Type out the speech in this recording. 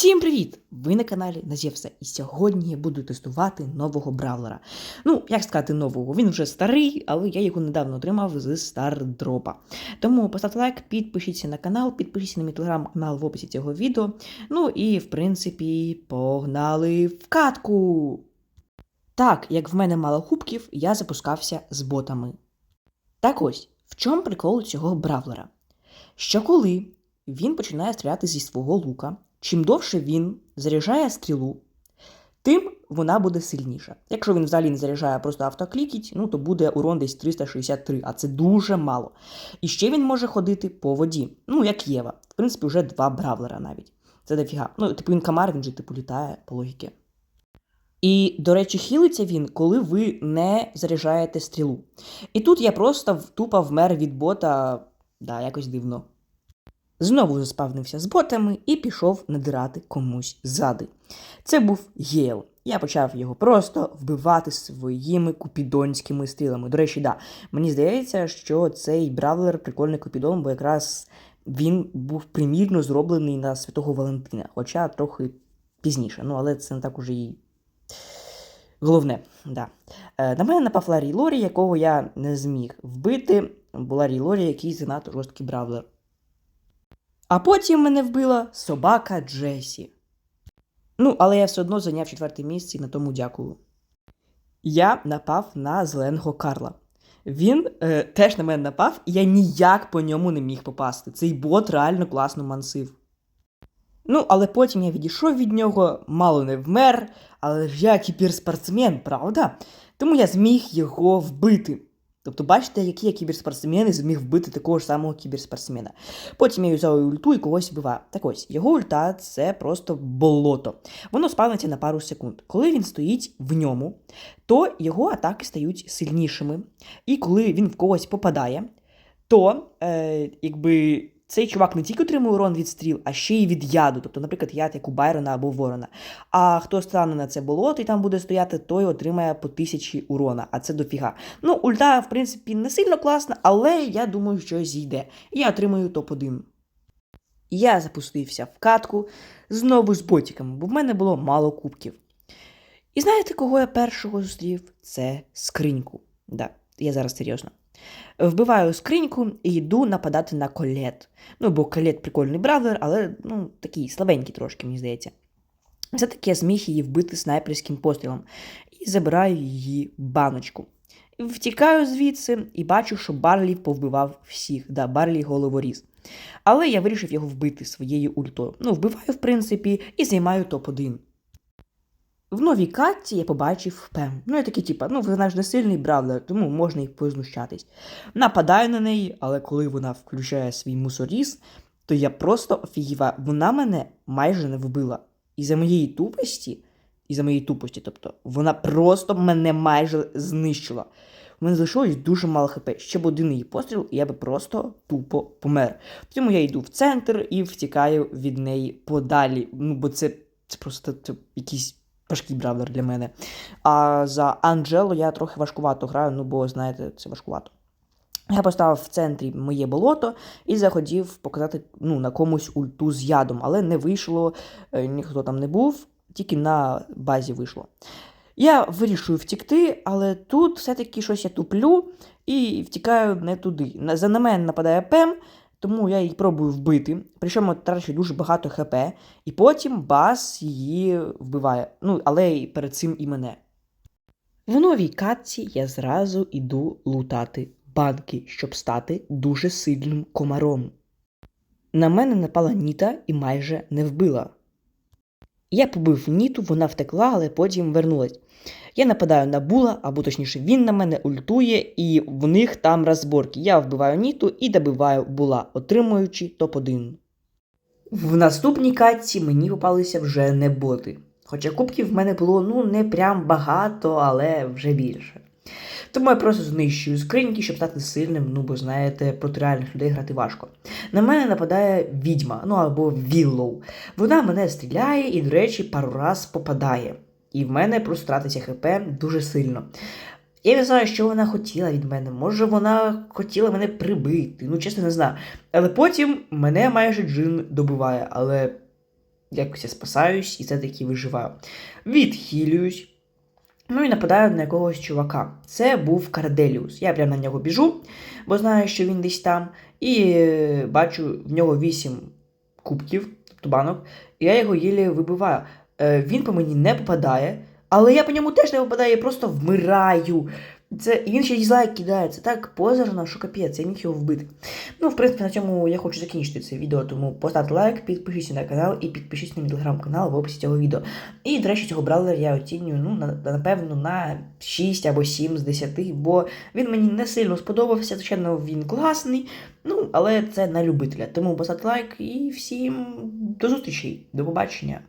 Всім привіт! Ви на каналі Назєвса, і сьогодні я буду тестувати нового бравлера. Ну, як сказати нового, він вже старий, але я його недавно отримав з стардропа. Тому поставте лайк, підпишіться на канал, підпишіться на мій телеграм-канал в описі цього відео. Ну і, в принципі, погнали в катку! Так, як в мене мало кубків, я запускався з ботами. Так ось, в чому прикол цього бравлера? Що коли він починає стріляти зі свого лука, чим довше він заряджає стрілу, тим вона буде сильніша. Якщо він взагалі не заряджає, просто автоклікіть, ну то буде урон десь 363, а це дуже мало. І ще він може ходити по воді, ну як Єва. В принципі, вже два бравлера навіть. Це дофіга. Ну, типу він камар, він же типу літає по логіки. І, до речі, хілиться він, коли ви не заряджаєте стрілу. І тут я просто тупо вмер від бота, да, якось дивно. Знову заспавнився з ботами і пішов надирати комусь ззади. Це був Єл. Я почав його просто вбивати своїми купідонськими стрілами. До речі, да, мені здається, що цей бравлер прикольний купідон, бо якраз він був примірно зроблений на Святого Валентина, хоча трохи пізніше. Ну, але це не так уже і головне. Да. Е, на мене напав Ларі Лорі, якого я не зміг вбити. Бо Ларі Лорі якийсь занадто жорсткий бравлер. А потім мене вбила собака Джесі. Ну, але я все одно зайняв четверте місце і на тому дякую. Я напав на зеленого Карла. Він е, теж на мене напав, і я ніяк по ньому не міг попасти. Цей бот реально класно мансив. Ну, але потім я відійшов від нього, мало не вмер, але ж я кіберспортсмен, правда? Тому я зміг його вбити. Тобто, бачите, який я кіберспортсмен і зміг вбити такого ж самого кіберспортсмена. Потім я юзаю ульту і когось вбиваю. Так ось, його ульта це просто болото. Воно спавниться на пару секунд. Коли він стоїть в ньому, то його атаки стають сильнішими. І коли він в когось попадає, то е, якби. Цей чувак не тільки отримує урон від стріл, а ще й від яду. Тобто, наприклад, яд як у Байрона або Ворона. А хто стане на це болото і там буде стояти, той отримає по тисячі урона, а це дофіга. Ну, ульта, в принципі, не сильно класна, але я думаю, що зійде. І я отримую топ-1. Я запустився в катку знову з ботиками, бо в мене було мало кубків. І знаєте, кого я першого зустрів? Це скриньку. Да, я зараз серйозно. Вбиваю скриньку і йду нападати на колет. Ну, бо колет прикольний бравлер, але ну, такий слабенький трошки, мені здається. Все-таки я зміг її вбити снайперським пострілом і забираю її баночку. Втікаю звідси і бачу, що Барлі повбивав всіх. Да, Барлі головоріз. Але я вирішив його вбити своєю ультою. Ну, вбиваю, в принципі, і займаю топ-1. В новій катці я побачив Пем. Ну, я такий, типа, ну, вона ж не сильний бравлер, тому можна їх познущатись. Нападаю на неї, але коли вона включає свій мусоріз, то я просто офігіваю. Вона мене майже не вбила. І за моєї тупості, і за моєї тупості, тобто, вона просто мене майже знищила. У мене залишилось дуже мало хп. Ще б один її постріл, і я би просто тупо помер. Тому я йду в центр і втікаю від неї подалі. Ну, бо це, це просто це якийсь важкий бравлер для мене. А за Анджело я трохи важкувато граю, ну бо, знаєте, це важкувато. Я поставив в центрі моє болото і захотів показати ну, на комусь ульту з ядом, але не вийшло, е, ніхто там не був, тільки на базі вийшло. Я вирішую втікти, але тут все-таки щось я туплю і втікаю не туди. За на мене нападає Пем, тому я її пробую вбити. Причому трачу дуже багато хп, і потім бас її вбиває. Ну, але і перед цим і мене. В новій катці я зразу іду лутати банки, щоб стати дуже сильним комаром. На мене напала Ніта і майже не вбила. Я побив Ніту, вона втекла, але потім вернулась. Я нападаю на була, або точніше, він на мене ультує, і в них там розборки. Я вбиваю Ніту і добиваю була, отримуючи топ-1. В наступній катці мені попалися вже не боти. Хоча кубків в мене було ну не прям багато, але вже більше. Тому я просто знищую скриньки, щоб стати сильним, ну бо знаєте, проти реальних людей грати важко. На мене нападає відьма, ну або Віллоу. Вона мене стріляє і, до речі, пару раз попадає. І в мене просто тратиться ХП дуже сильно. Я не знаю, що вона хотіла від мене. Може, вона хотіла мене прибити. Ну, чесно, не знаю. Але потім мене майже джин добиває, але якось я спасаюсь і все-таки виживаю. Відхилююсь. Ну і нападаю на якогось чувака. Це був Карделіус. Я прямо на нього біжу, бо знаю, що він десь там. І е, бачу в нього 8 кубків, тобто банок, і я його єлі вибиваю. Е, він по мені не попадає, але я по ньому теж не попадаю, я просто вмираю. Це він ще дізлайк кидає. Це так позорно, що капець, я міг його вбити. Ну, в принципі, на цьому я хочу закінчити це відео, тому поставте лайк, підпишіться на канал і підпишіться на мій телеграм-канал в описі цього відео. І, до речі, цього бравлера я оцінюю, ну, на, на- напевно, на 6 або 7 з 10, бо він мені не сильно сподобався. Звичайно, він класний, ну, але це на любителя. Тому поставте лайк і всім до зустрічі, до побачення.